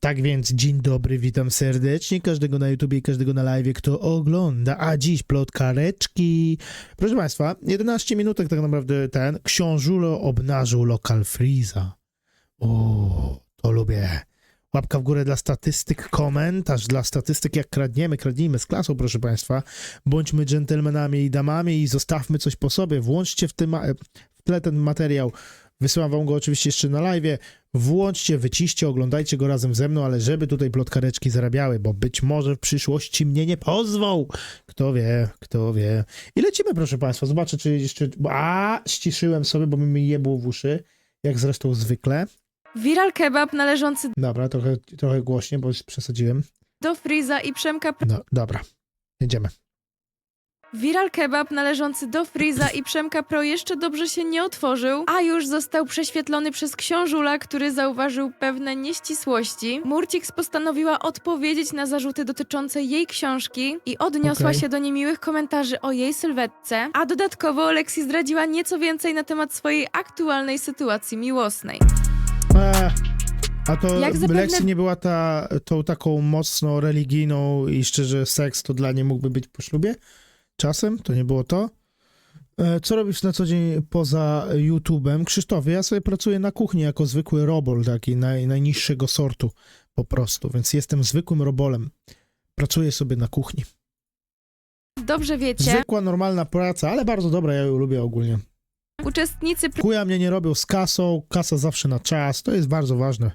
Tak więc dzień dobry, witam serdecznie każdego na YouTubie i każdego na live, kto ogląda. A dziś plotkareczki. Proszę Państwa, 11 minutek tak naprawdę ten. Książulo obnażył lokal Freeza. O, to lubię. Łapka w górę dla statystyk, komentarz dla statystyk, jak kradniemy, kradnijmy z klasą, proszę Państwa. Bądźmy dżentelmenami i damami i zostawmy coś po sobie. Włączcie w, tym, w tle ten materiał. Wysyłam wam go oczywiście jeszcze na live. Włączcie, wyciście, oglądajcie go razem ze mną, ale żeby tutaj plotkareczki zarabiały, bo być może w przyszłości mnie nie pozwą. Kto wie, kto wie. I lecimy, proszę Państwa. Zobaczę, czy jeszcze... A, ściszyłem sobie, bo mi jebło w uszy, jak zresztą zwykle. Viral kebab należący Dobra, trochę, trochę głośniej, bo już przesadziłem. do Friza i Przemka No, dobra, jedziemy. Viral kebab należący do Friza i Przemka Pro jeszcze dobrze się nie otworzył, a już został prześwietlony przez książula, który zauważył pewne nieścisłości. Murcix postanowiła odpowiedzieć na zarzuty dotyczące jej książki i odniosła Okej. się do niemiłych komentarzy o jej sylwetce, a dodatkowo Lexi zdradziła nieco więcej na temat swojej aktualnej sytuacji miłosnej. E, a to Jak zapewne- Lexi nie była ta, tą taką mocno religijną i szczerze seks to dla niej mógłby być po ślubie? Czasem? To nie było to? E, Co robisz na co dzień poza YouTube'em? Krzysztofie, ja sobie pracuję na kuchni jako zwykły robol, taki naj, najniższego sortu po prostu, więc jestem zwykłym robolem. Pracuję sobie na kuchni. Dobrze wiecie, Zwykła, normalna praca, ale bardzo dobra, ja ją lubię ogólnie. uczestnicy Kuja mnie nie robią z kasą, kasa zawsze na czas, to jest bardzo ważne.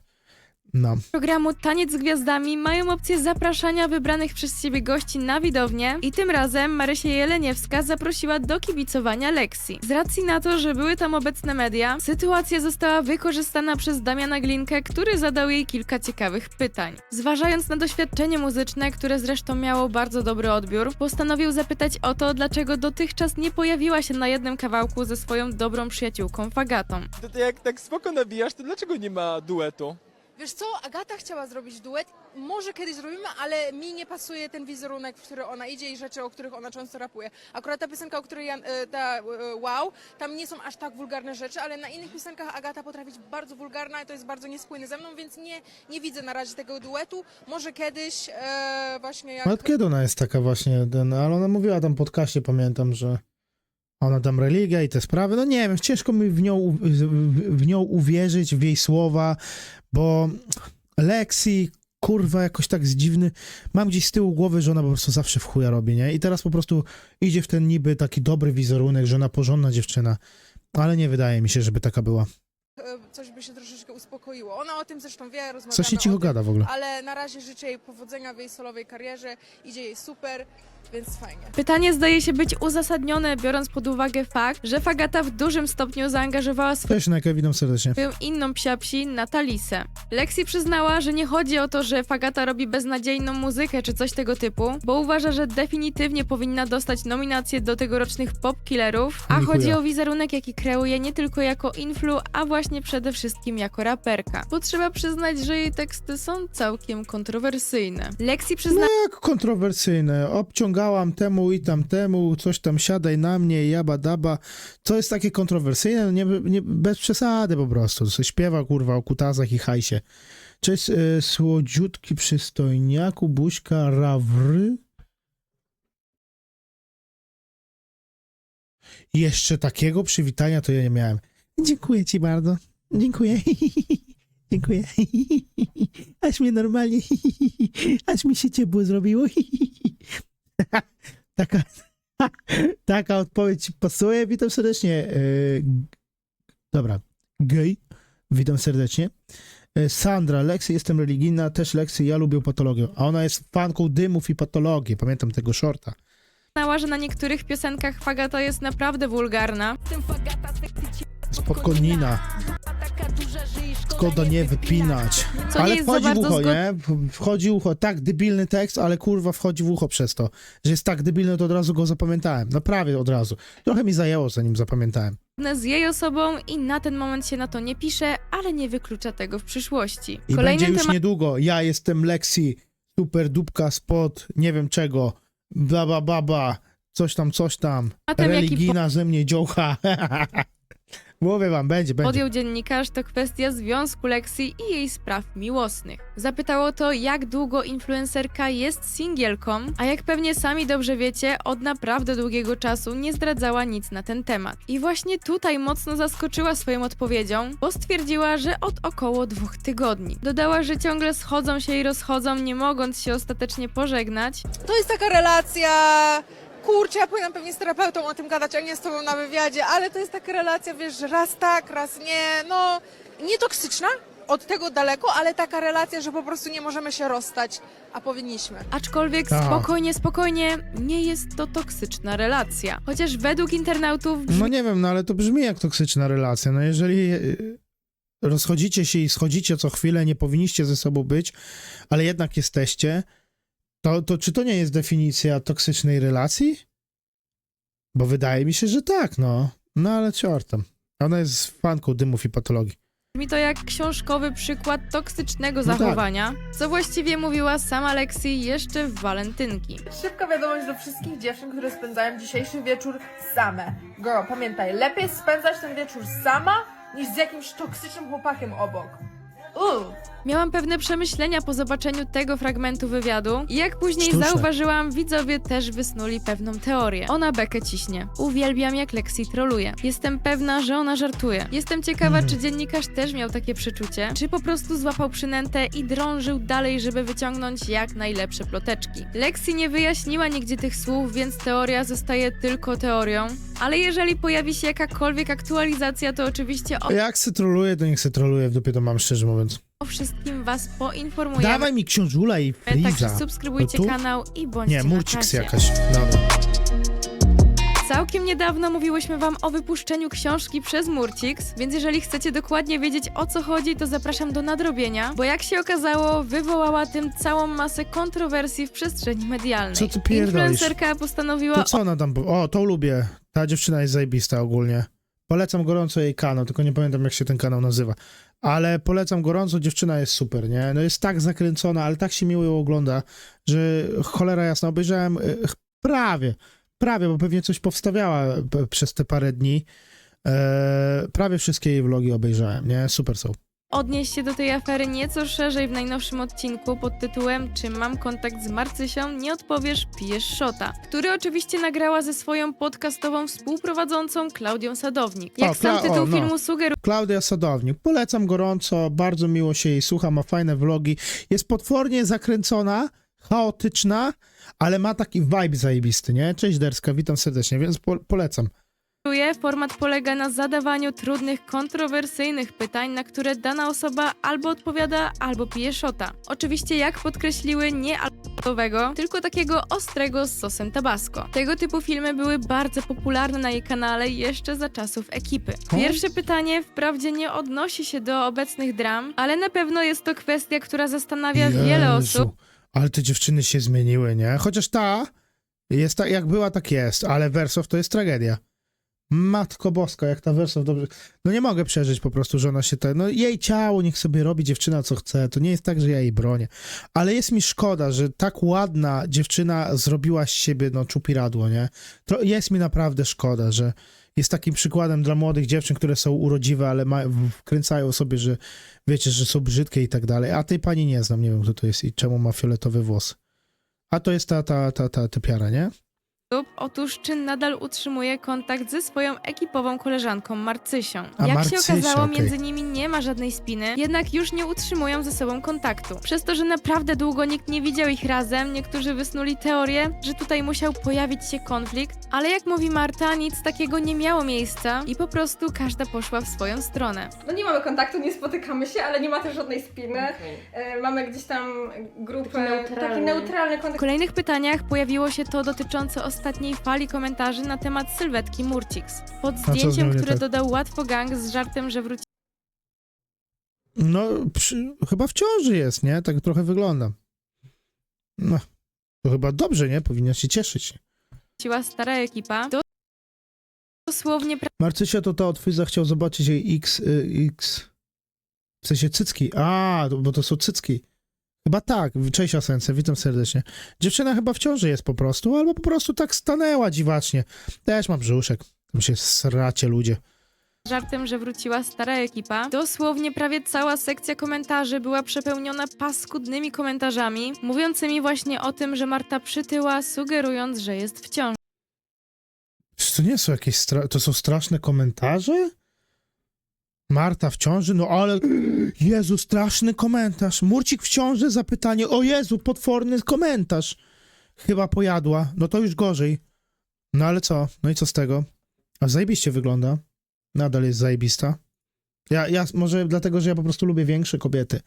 No. programu Taniec z Gwiazdami mają opcję zapraszania wybranych przez siebie gości na widownię i tym razem Marysia Jeleniewska zaprosiła do kibicowania Lexi. Z racji na to, że były tam obecne media, sytuacja została wykorzystana przez Damiana Glinkę, który zadał jej kilka ciekawych pytań. Zważając na doświadczenie muzyczne, które zresztą miało bardzo dobry odbiór, postanowił zapytać o to, dlaczego dotychczas nie pojawiła się na jednym kawałku ze swoją dobrą przyjaciółką Fagatą. To ty jak tak spoko nabijasz, to dlaczego nie ma duetu? Wiesz co, Agata chciała zrobić duet. Może kiedyś zrobimy, ale mi nie pasuje ten wizerunek, w który ona idzie i rzeczy, o których ona często rapuje. Akurat ta piosenka, o której ja, e, ta e, wow, tam nie są aż tak wulgarne rzeczy, ale na innych piosenkach Agata potrafi być bardzo wulgarna i to jest bardzo niespójne ze mną, więc nie, nie widzę na razie tego duetu. Może kiedyś e, właśnie jak... A od kiedy ona jest taka właśnie, ten, ale ona mówiła tam podcaście, pamiętam, że ona tam religia i te sprawy, no nie wiem, ciężko mi w nią, w, nią uwierzyć, w jej słowa, bo Lexi, kurwa, jakoś tak z dziwny, mam gdzieś z tyłu głowy, że ona po prostu zawsze w chuja robi, nie? I teraz po prostu idzie w ten niby taki dobry wizerunek, że ona porządna dziewczyna, ale nie wydaje mi się, żeby taka była. Coś by się troszeczkę uspokoiło. Ona o tym zresztą wie, rozmawiamy Coś się cicho o tym, gada w ogóle. ale na razie życzę jej powodzenia w jej solowej karierze. Idzie jej super, więc fajnie. Pytanie zdaje się być uzasadnione, biorąc pod uwagę fakt, że Fagata w dużym stopniu zaangażowała Cześć, Nike, witam serdecznie. swoją inną psiapsi, Natalisę. Lexi przyznała, że nie chodzi o to, że Fagata robi beznadziejną muzykę czy coś tego typu, bo uważa, że definitywnie powinna dostać nominację do tegorocznych pop killerów, a Dziękuję. chodzi o wizerunek, jaki kreuje nie tylko jako influ, a właśnie przede wszystkim jako raperka. Bo trzeba przyznać, że jej teksty są całkiem kontrowersyjne. Lexi przyzna... No jak kontrowersyjne. Obciągałam temu i tamtemu, coś tam siadaj na mnie, jaba daba. Co jest takie kontrowersyjne? No nie, nie, bez przesady po prostu. Co śpiewa kurwa o kutazach i hajsie. Cześć e, słodziutki przystojniaku, buźka rawry. Jeszcze takiego przywitania to ja nie miałem. Dziękuję ci bardzo. Dziękuję. Dziękuję. Aż mnie normalnie, aż mi się ciepło zrobiło. Taka, taka odpowiedź ci pasuje. Witam serdecznie. E, Dobra. Gej. Witam serdecznie. E, Sandra, Leksy, jestem religijna, też Leksy, ja lubię patologię. A ona jest fanką dymów i patologii. Pamiętam tego shorta. przyznała, że na niektórych piosenkach Fagata jest naprawdę wulgarna. Spokojnina. Szkoda nie wypinać. Co nie ale za wchodzi w bardzo ucho, nie? Wchodzi w ucho. Tak, debilny tekst, ale kurwa wchodzi w ucho przez to. Że jest tak debilny, to od razu go zapamiętałem. No prawie od razu. Trochę mi zajęło, zanim zapamiętałem. z jej osobą i na ten moment się na to nie pisze, ale nie wyklucza tego w przyszłości. I Kolejnym będzie już tematem niedługo. Ja jestem Lexi, super dupka spod, nie wiem czego, bla bla bla bla, coś tam, coś tam. jaki Religijna ze mnie dziołcha. Mówię wam, będzie, będzie. podjął dziennikarz, to kwestia związku Lexi i jej spraw miłosnych. Zapytało to, jak długo influencerka jest singielką, a jak pewnie sami dobrze wiecie, od naprawdę długiego czasu nie zdradzała nic na ten temat. I właśnie tutaj mocno zaskoczyła swoją odpowiedzią, bo stwierdziła, że od około dwóch tygodni. Dodała, że ciągle schodzą się i rozchodzą, nie mogąc się ostatecznie pożegnać, To jest taka relacja. Kurczę, ja powinnam pewnie z terapeutą o tym gadać, a nie z tobą na wywiadzie, ale to jest taka relacja, wiesz, że raz tak, raz nie. No, nie toksyczna, od tego daleko, ale taka relacja, że po prostu nie możemy się rozstać, a powinniśmy. Aczkolwiek Tak. spokojnie, spokojnie, nie jest to toksyczna relacja. Chociaż według internautów brzmi No nie wiem, no ale to brzmi jak toksyczna relacja. No jeżeli y, rozchodzicie się i schodzicie co chwilę, nie powinniście ze sobą być, ale jednak jesteście, to, to czy to nie jest definicja toksycznej relacji? Bo wydaje mi się, że tak, no. No ale ciortem. Ona jest fanką dymów i patologii. Brzmi to jak książkowy przykład toksycznego No tak. zachowania, co właściwie mówiła sama Lexi jeszcze w walentynki. Szybka wiadomość do wszystkich dziewczyn, które spędzają dzisiejszy wieczór same. Girl, pamiętaj, lepiej spędzać ten wieczór sama, niż z jakimś toksycznym chłopakiem obok. Uuu. Miałam pewne przemyślenia po zobaczeniu tego fragmentu wywiadu i jak później Sztuczne. zauważyłam, widzowie też wysnuli pewną teorię. Ona bekę ciśnie. Uwielbiam jak Lexi troluje. Jestem pewna, że ona żartuje. Jestem ciekawa, Mhm. czy dziennikarz też miał takie przeczucie, czy po prostu złapał przynętę i drążył dalej, żeby wyciągnąć jak najlepsze ploteczki. Lexi nie wyjaśniła nigdzie tych słów, więc teoria zostaje tylko teorią. Ale jeżeli pojawi się jakakolwiek aktualizacja, to oczywiście o, Jak se troluje, to niech se troluje, w dupie to mam, szczerze mówiąc. O wszystkim was poinformujemy. Dawaj mi książula i Także Friza. subskrybujcie To tu? kanał i bądźcie Nie, Murciks jakaś. Dobra. Całkiem niedawno mówiłyśmy wam o wypuszczeniu książki przez Murciks, więc jeżeli chcecie dokładnie wiedzieć o co chodzi, to zapraszam do nadrobienia, bo jak się okazało, wywołała tym całą masę kontrowersji w przestrzeni medialnej. Co ty pierdolisz? Influencerka postanowiła To co ona tam... O, tą lubię. Ta dziewczyna jest zajebista ogólnie. Polecam gorąco jej kanał, tylko nie pamiętam jak się ten kanał nazywa. Ale polecam gorąco, dziewczyna jest super, nie? No jest tak zakręcona, ale tak się miło ją ogląda, że cholera jasna, obejrzałem y, prawie, prawie, bo pewnie coś powstawiała przez te parę dni. E, prawie wszystkie jej vlogi obejrzałem, nie? Super są. Odnieść się do tej afery nieco szerzej w najnowszym odcinku pod tytułem Czy mam kontakt z Marcysią? Nie odpowiesz, pijesz szota, który oczywiście nagrała ze swoją podcastową współprowadzącą Klaudią Sadownik. Jak O, sam tytuł o, no. filmu sugeruje, Klaudia Sadownik. Polecam gorąco, bardzo miło się jej słucha, ma fajne vlogi. Jest potwornie zakręcona, chaotyczna, ale ma taki vibe zajebisty, nie? Cześć Derska, witam serdecznie, więc po polecam. Format polega na zadawaniu trudnych, kontrowersyjnych pytań, na które dana osoba albo odpowiada, albo pije szota. Oczywiście, jak podkreśliły, nie alkoholowego, tylko takiego ostrego z sosem tabasco. Tego typu filmy były bardzo popularne na jej kanale jeszcze za czasów ekipy. O. Pierwsze pytanie wprawdzie nie odnosi się do obecnych dram, ale na pewno jest to kwestia, która zastanawia wiele Jezu, osób. Ale te dziewczyny się zmieniły, nie? Chociaż ta jest tak, jak była, tak jest, ale Wersow to jest tragedia. Matko Boska, jak ta Wersow dobrze... No nie mogę przeżyć po prostu, że ona się tak... No jej ciało, niech sobie robi dziewczyna co chce. To nie jest tak, że ja jej bronię. Ale jest mi szkoda, że tak ładna dziewczyna zrobiła z siebie, no, czupiradło, nie? To jest mi naprawdę szkoda, że jest takim przykładem dla młodych dziewczyn, które są urodziwe, ale ma, wkręcają sobie, że wiecie, że są brzydkie i tak dalej. A tej pani nie znam, nie wiem kto to jest i czemu ma fioletowy włos. A to jest ta, ta, ta, ta typiara, nie? Otóż czy nadal utrzymuje kontakt ze swoją ekipową koleżanką Marcysią. A, Jak Marcysia, się okazało, okej. między nimi nie ma żadnej spiny, jednak już nie utrzymują ze sobą kontaktu. Przez to, że naprawdę długo nikt nie widział ich razem, niektórzy wysnuli teorię, że tutaj musiał pojawić się konflikt, ale jak mówi Marta, nic takiego nie miało miejsca i po prostu każda poszła w swoją stronę. No nie mamy kontaktu, nie spotykamy się, ale nie ma też żadnej spiny. E, Mamy gdzieś tam grupę, Taki neutralny. taki neutralny W kontakt. kolejnych pytaniach pojawiło się to dotyczące ostatniej fali komentarzy na temat sylwetki Murciks. Pod co z nią zdjęciem, nie które tak? dodał Łatwo Gang z żartem, że wróci No, przy, chyba w ciąży jest, nie? Tak trochę wygląda. No, to chyba dobrze, nie? Powinna się cieszyć. wróciła stara ekipa. Dosłownie Marcysia to ta od Fyza chciał zobaczyć jej X, y, X, w sensie cycki. A, to- bo to są cycki. Chyba tak. Cześć Asence, witam serdecznie. Dziewczyna chyba w ciąży jest po prostu, albo po prostu tak stanęła dziwacznie. Też mam brzuszek. Tam się sracie ludzie. żartem, że wróciła stara ekipa. Dosłownie prawie cała sekcja komentarzy była przepełniona paskudnymi komentarzami, mówiącymi właśnie o tym, że Marta przytyła, sugerując, że jest w ciąży. Czy to nie są jakieś stra- to są straszne komentarze? Marta w ciąży? No ale Jezu, straszny komentarz. Murcik w ciąży? Zapytanie. O Jezu, potworny komentarz. Chyba pojadła. No to już gorzej. No ale co? No i co z tego? A zajebiście wygląda. Nadal jest zajebista. Ja, ja może dlatego, że ja po prostu lubię większe kobiety.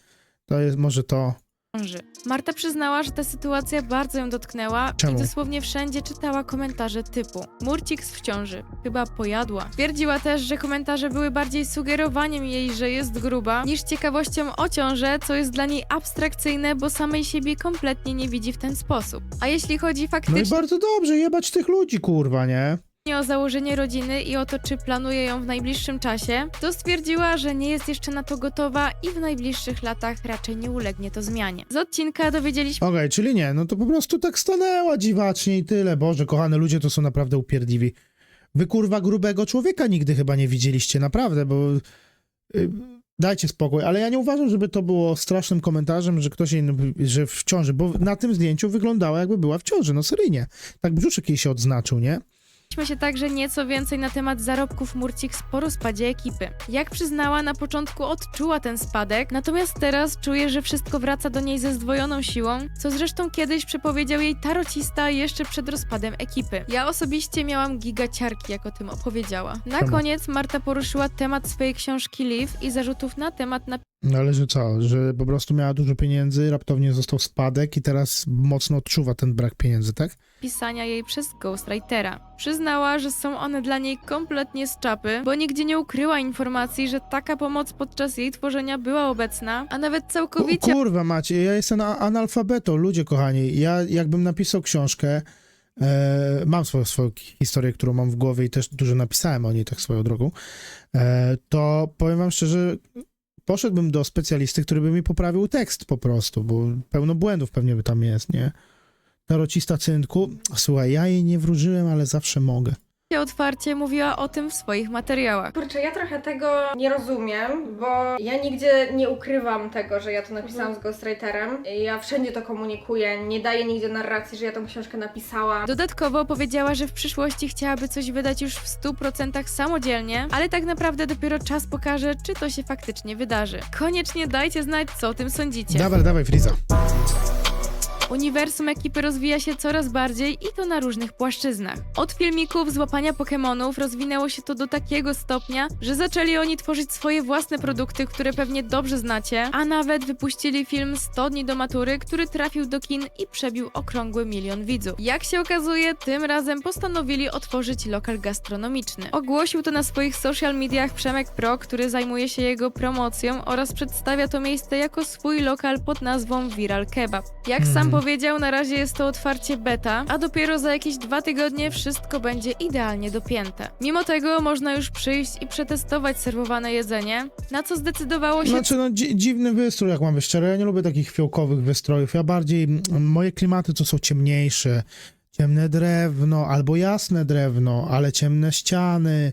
To jest może to. Ciąży. Marta przyznała, że ta sytuacja bardzo ją dotknęła Czemu? i dosłownie wszędzie czytała komentarze typu Murcik w ciąży, chyba pojadła. Twierdziła też, że komentarze były bardziej sugerowaniem jej, że jest gruba, niż ciekawością o ciążę, co jest dla niej abstrakcyjne, bo samej siebie kompletnie nie widzi w ten sposób. A jeśli chodzi No i faktycznie bardzo dobrze, jebać tych ludzi, kurwa, nie? O założenie rodziny i o to, czy planuje ją w najbliższym czasie, to stwierdziła, że nie jest jeszcze na to gotowa i w najbliższych latach raczej nie ulegnie to zmianie. Z odcinka dowiedzieliśmy Okej, czyli nie, no to po prostu tak stanęła dziwacznie i tyle. Boże, kochane ludzie to są naprawdę upierdliwi. Wy kurwa grubego człowieka nigdy chyba nie widzieliście, naprawdę, bo y, dajcie spokój, ale ja nie uważam, żeby to było strasznym komentarzem, że ktoś jej, że w ciąży, bo na tym zdjęciu wyglądała jakby była w ciąży, no seryjnie. Tak brzuszek jej się odznaczył, nie? Się także nieco więcej na temat zarobków Murcik po rozpadzie ekipy. Jak przyznała, na początku odczuła ten spadek, natomiast teraz czuje, że wszystko wraca do niej ze zdwojoną siłą, co zresztą kiedyś przepowiedział jej tarocista jeszcze przed rozpadem ekipy. Ja osobiście miałam gigaciarki, jak o tym opowiedziała. Na koniec Marta poruszyła temat swojej książki Liv i zarzutów na temat No ale że co, że po prostu miała dużo pieniędzy, raptownie został spadek i teraz mocno odczuwa ten brak pieniędzy, tak? pisania jej przez ghostwritera. Przyznała, że są one dla niej kompletnie z czapy, bo nigdzie nie ukryła informacji, że taka pomoc podczas jej tworzenia była obecna, a nawet całkowicie kurwa macie, ja jestem analfabetą, ludzie kochani. Ja jakbym napisał książkę, e, mam swoją, swoją historię, którą mam w głowie i też dużo napisałem o niej tak swoją drogą, e, to powiem wam szczerze, poszedłbym do specjalisty, który by mi poprawił tekst po prostu, bo pełno błędów pewnie by tam jest, nie? Tarocista cynku, słuchaj, ja jej nie wróżyłem, ale zawsze mogę. Otwarcie mówiła o tym w swoich materiałach. Kurczę, ja trochę tego nie rozumiem, bo ja nigdzie nie ukrywam tego, że ja to napisałam z ghostwriterem. Ja wszędzie to komunikuję, nie daję nigdzie narracji, że ja tą książkę napisałam. Dodatkowo powiedziała, że w przyszłości chciałaby coś wydać już w 100% samodzielnie, ale tak naprawdę dopiero czas pokaże, czy to się faktycznie wydarzy. Koniecznie dajcie znać, co o tym sądzicie. Dawaj, dawaj, Friza. Uniwersum ekipy rozwija się coraz bardziej i to na różnych płaszczyznach. Od filmików z łapania Pokemonów rozwinęło się to do takiego stopnia, że zaczęli oni tworzyć swoje własne produkty, które pewnie dobrze znacie, a nawet wypuścili film 100 dni do matury, który trafił do kin i przebił okrągły milion widzów. Jak się okazuje, tym razem postanowili otworzyć lokal gastronomiczny. Ogłosił to na swoich social mediach Przemek Pro, który zajmuje się jego promocją oraz przedstawia to miejsce jako swój lokal pod nazwą Viral Kebab. Jak sam Powiedział, na razie jest to otwarcie beta, a dopiero za jakieś dwa tygodnie wszystko będzie idealnie dopięte. Mimo tego można już przyjść i przetestować serwowane jedzenie, na co zdecydowało się Znaczy, no dzi dziwny wystrój, jak mam być. Ja nie lubię takich fiołkowych wystrojów. Ja bardziej, moje klimaty to są ciemniejsze. Ciemne drewno, albo jasne drewno, ale ciemne ściany,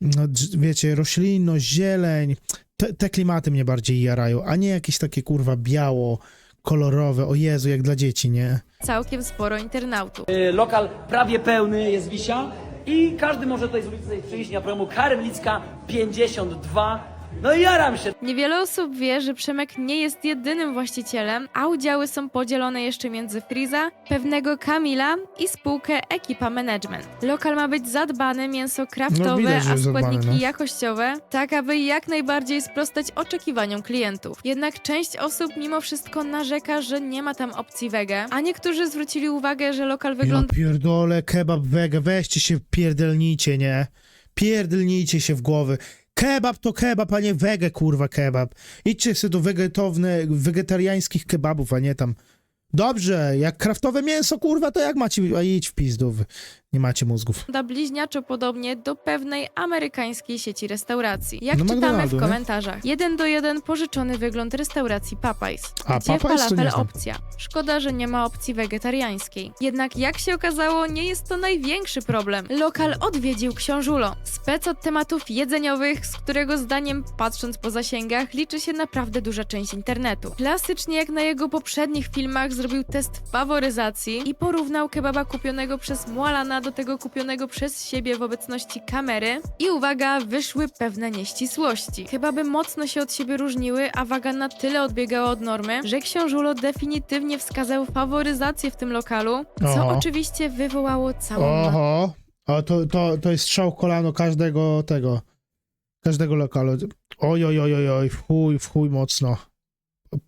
no, wiecie, roślinność, zieleń. Te, te klimaty mnie bardziej jarają, a nie jakieś takie, kurwa, biało, kolorowe. O Jezu, jak dla dzieci, nie? całkiem sporo internautów. Y, Lokal prawie pełny jest Wisia i każdy może tutaj z ulicy przyjść na programu Karemlicka 52. No i jaram się. Niewiele osób wie, że Przemek nie jest jedynym właścicielem, a udziały są podzielone jeszcze między Friza, pewnego Kamila i spółkę Ekipa Management. Lokal ma być zadbany, mięso kraftowe, No, widać, że a jest składniki no. jakościowe, tak aby jak najbardziej sprostać oczekiwaniom klientów. Jednak część osób mimo wszystko narzeka, że nie ma tam opcji wege, a niektórzy zwrócili uwagę, że lokal Ja wygląda pierdolę, kebab wege, weźcie się, pierdelnijcie, nie? Pierdolnijcie się w głowy. Kebab to kebab, a nie wege, kurwa, kebab. Idźcie sobie do wegetowne, wegetariańskich kebabów, a nie tam... Dobrze, jak kraftowe mięso, kurwa, to jak macie... A idź w pizdu. Nie macie mózgów. wygląda bliźniaczo podobnie do pewnej amerykańskiej sieci restauracji. Jak No, czytamy w nie? komentarzach, jeden do jeden pożyczony wygląd restauracji Popeyes. A, gdzie Popeyes nie falafel opcja. Szkoda, że nie ma opcji wegetariańskiej. Jednak jak się okazało, nie jest to największy problem. Lokal odwiedził książulo. Spec od tematów jedzeniowych, z którego zdaniem, patrząc po zasięgach, liczy się naprawdę duża część internetu. Klasycznie jak na jego poprzednich filmach zrobił test faworyzacji i porównał kebaba kupionego przez Mualana do tego kupionego przez siebie w obecności kamery. I uwaga, wyszły pewne nieścisłości. Kebaby mocno się od siebie różniły, a waga na tyle odbiegała od normy, że książulo definitywnie wskazał faworyzację w tym lokalu, co oczywiście wywołało całą Oho, a to, to, to jest strzał w kolano każdego tego, każdego lokalu. Oj, oj, oj, oj, oj, w chuj, w chuj mocno.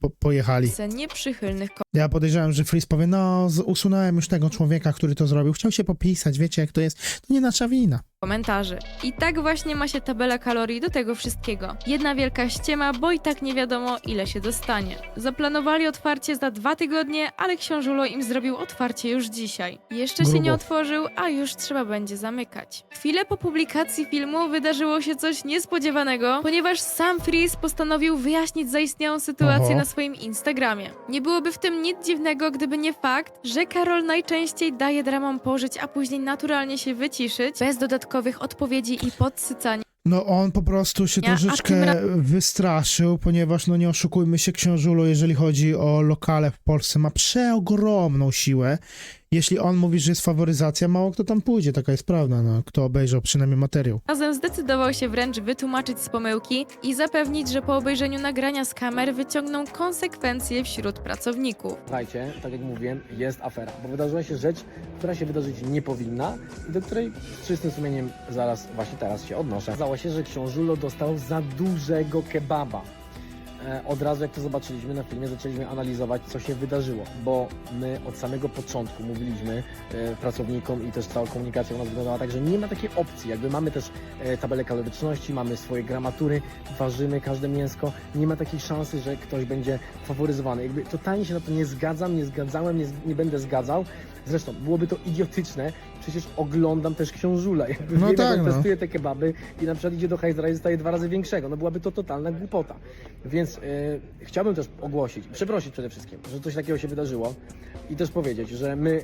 Po, pojechali. nieprzychylnych Ja podejrzewam, że Freeze powie, no usunąłem już tego człowieka, który to zrobił. Chciał się popisać, wiecie jak to jest. To nie nasza wina. Komentarzy. I tak właśnie ma się tabela kalorii do tego wszystkiego. Jedna wielka ściema, bo i tak nie wiadomo ile się dostanie. Zaplanowali otwarcie za dwa tygodnie, ale książulo im zrobił otwarcie już dzisiaj. Jeszcze się nie otworzył, a już trzeba będzie zamykać. Chwilę po publikacji filmu wydarzyło się coś niespodziewanego, ponieważ sam Freeze postanowił wyjaśnić zaistniałą sytuację Oho. na swoim Instagramie. Nie byłoby w tym nic dziwnego, gdyby nie fakt, że Karol najczęściej daje dramom pożyć, a później naturalnie się wyciszyć, bez dodatkowych odpowiedzi i podsycania. No on po prostu się troszeczkę wystraszył, ponieważ no nie oszukujmy się, książulo, jeżeli chodzi o lokale w Polsce, ma przeogromną siłę. Jeśli on mówi, że jest faworyzacja, mało kto tam pójdzie, taka jest prawda, no, kto obejrzał przynajmniej materiał. Razem zdecydował się wręcz wytłumaczyć z pomyłki i zapewnić, że po obejrzeniu nagrania z kamer wyciągną konsekwencje wśród pracowników. Słuchajcie, tak jak mówiłem, jest afera, bo wydarzyła się rzecz, która się wydarzyć nie powinna i do której z czystym sumieniem zaraz, właśnie teraz się odnoszę. Okazało się, że książulo dostał za dużego kebaba. E, Od razu jak to zobaczyliśmy na filmie, zaczęliśmy analizować, co się wydarzyło, bo my od samego początku mówiliśmy e, pracownikom i też cała komunikacja u nas wyglądała tak, że nie ma takiej opcji. Jakby mamy też e, tabelę kaloryczności, mamy swoje gramatury, ważymy każde mięsko, nie ma takiej szansy, że ktoś będzie faworyzowany. Jakby totalnie się na to nie zgadzam, nie zgadzałem, nie, nie będę zgadzał. Zresztą byłoby to idiotyczne, przecież oglądam też książula. Jakby No wiem, tak, jak on no. testuje te kebaby i na przykład idzie do Hajzra i zostaje dwa razy większego. No byłaby to totalna głupota. Więc e, chciałbym też ogłosić, przeprosić przede wszystkim, że coś takiego się wydarzyło i też powiedzieć, że my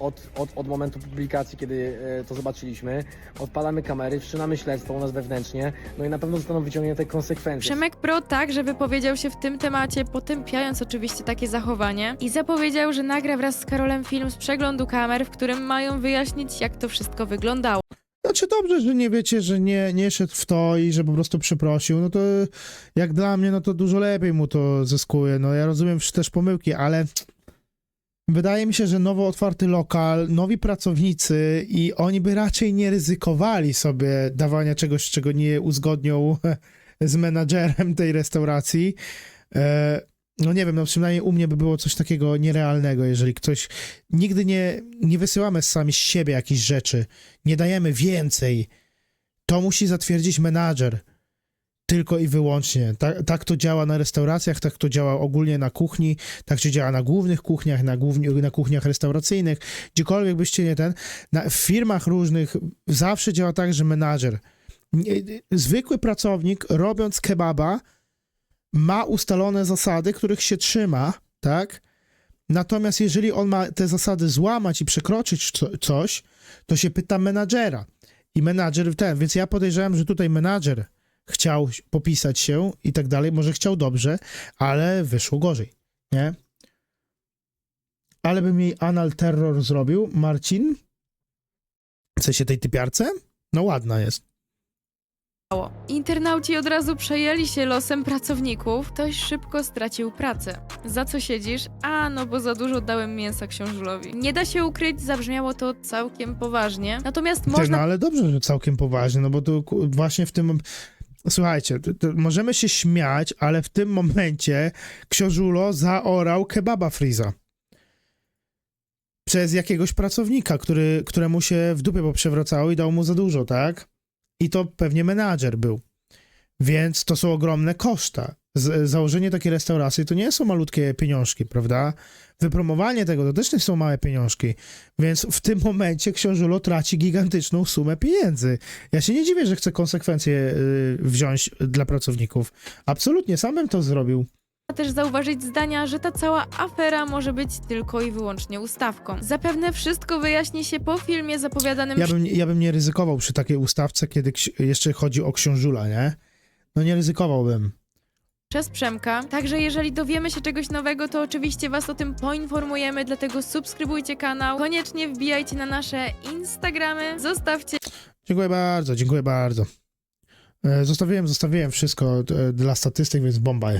od, od, od momentu publikacji, kiedy e, to zobaczyliśmy, odpalamy kamery, wszczynamy śledztwo u nas wewnętrznie, no i na pewno zostaną wyciągnięte konsekwencje. Przemek Pro także wypowiedział się w tym temacie, potępiając oczywiście takie zachowanie i zapowiedział, że nagra wraz z Karolem film z przeglądu kamer, w którym mają wyjaśnić, jak to wszystko wyglądało. Znaczy dobrze, że nie wiecie, że nie, nie szedł w to i że po prostu przeprosił, no to jak dla mnie, no to dużo lepiej mu to zyskuje. No ja rozumiem też pomyłki, ale wydaje mi się, że nowo otwarty lokal, nowi pracownicy i oni by raczej nie ryzykowali sobie dawania czegoś, czego nie uzgodnią z menadżerem tej restauracji. No nie wiem, no przynajmniej u mnie by było coś takiego nierealnego, jeżeli ktoś... Nigdy nie, nie wysyłamy sami z siebie jakichś rzeczy, nie dajemy więcej. To musi zatwierdzić menadżer. Tylko i wyłącznie. Tak, tak to działa na restauracjach, tak to działa ogólnie na kuchni, tak to działa na głównych kuchniach, na, główni, na kuchniach restauracyjnych, gdziekolwiek byście nie ten. Na, w firmach różnych zawsze działa tak, że menadżer, zwykły pracownik robiąc kebaba ma ustalone zasady, których się trzyma, tak? Natomiast jeżeli on ma te zasady złamać i przekroczyć co, coś, to się pyta menadżera. I menadżer ten, więc ja podejrzewam, że tutaj menadżer chciał popisać się i tak dalej, może chciał dobrze, ale wyszło gorzej, nie? Ale bym jej anal terror zrobił, Marcin? W sensie tej typiarce? No ładna jest. Internauci od razu przejęli się losem pracowników. Ktoś szybko stracił pracę. Za co siedzisz? A, no bo za dużo dałem mięsa książulowi. Nie da się ukryć, zabrzmiało to całkiem poważnie. Natomiast Ty, można no ale dobrze, że całkiem poważnie, no bo ku- właśnie w tym... Słuchajcie, to, to możemy się śmiać, ale w tym momencie książulo zaorał kebaba Friza. Przez jakiegoś pracownika, który, któremu się w dupie poprzewracało i dał mu za dużo, tak? I to pewnie menadżer był. Więc to są ogromne koszta. Z, założenie takiej restauracji to nie są malutkie pieniążki, prawda? Wypromowanie tego to też nie są małe pieniążki. Więc w tym momencie książulo traci gigantyczną sumę pieniędzy. Ja się nie dziwię, że chce konsekwencje y, wziąć dla pracowników. Absolutnie, sam bym to zrobił. Też zauważyć zdania, że ta cała afera może być tylko i wyłącznie ustawką. Zapewne wszystko wyjaśni się po filmie zapowiadanym Ja bym, ja bym nie ryzykował przy takiej ustawce, kiedy jeszcze chodzi o książula, nie? No nie ryzykowałbym. przez Przemka. Także jeżeli dowiemy się czegoś nowego, to oczywiście Was o tym poinformujemy, dlatego subskrybujcie kanał, koniecznie wbijajcie na nasze Instagramy, zostawcie Dziękuję bardzo, dziękuję bardzo. E, Zostawiłem, zostawiłem wszystko e, dla statystyk, więc bomba jest.